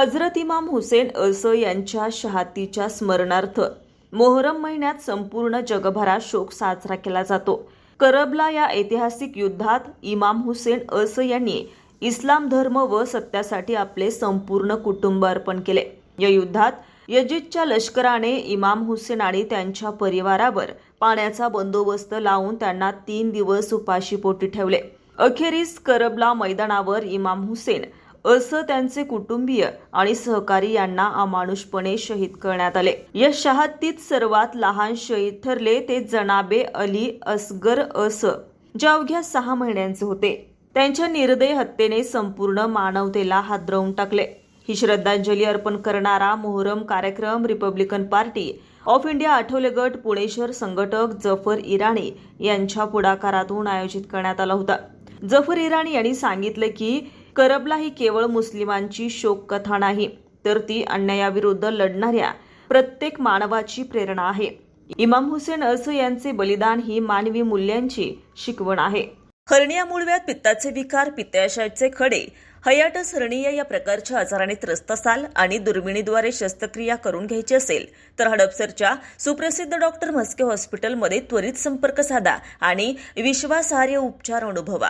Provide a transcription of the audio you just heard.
हजरत इमाम हुसेन अस यांच्या शहातीच्या स्मरणार्थ मोहरम महिन्यात संपूर्ण जगभरात शोक साजरा केला जातो. करबला या ऐतिहासिक युद्धात इमाम हुसेन अस यांनी इस्लाम धर्म व सत्यासाठी आपले संपूर्ण कुटुंब अर्पण केले. या युद्धात यजितच्या लष्कराने इमाम हुसेन आणि त्यांच्या परिवारावर पाण्याचा बंदोबस्त लावून त्यांना तीन दिवस उपाशीपोटी ठेवले. अखेरीस करबला मैदानावर इमाम हुसेन असं त्यांचे कुटुंबीय आणि सहकारी यांना अमानुषपणे शहीद करण्यात आले. या शहातीत सर्वात लहान शहीद ठरले ते जनाबे अली असगर अस जे अवघ्या सहा महिन्यांचे होते. त्यांच्या निर्दय हत्येने संपूर्ण मानवतेला हादरवून टाकले. ही श्रद्धांजली अर्पण करणारा मोहरम कार्यक्रम Republican Party of India Athawale गट पुणे शहर संघटक जफर इराणी यांच्या पुढाकारातून आयोजित करण्यात आला होता. जफर इराणी यांनी सांगितलं की करबला ही केवळ मुस्लिमांची शोक कथा नाही तर ती अन्यायाविरुद्ध लढणाऱ्या प्रत्येक मानवाची प्रेरणा आहे. इमाम हुसेन अस यांचे बलिदान ही मानवी मूल्यांची शिकवण आहे. हर्णिया मुळव्यात पित्ताचे विकार पित्ताशयाचे खडे हयाटस हर्णिया या प्रकारच्या आजाराने त्रस्त असाल आणि दुर्बिणीद्वारे शस्त्रक्रिया करून घ्यायची असेल तर हडपसरच्या सुप्रसिद्ध डॉक्टर म्हस्के हॉस्पिटलमध्ये त्वरित संपर्क साधा आणि विश्वासार्ह उपचार अनुभवा.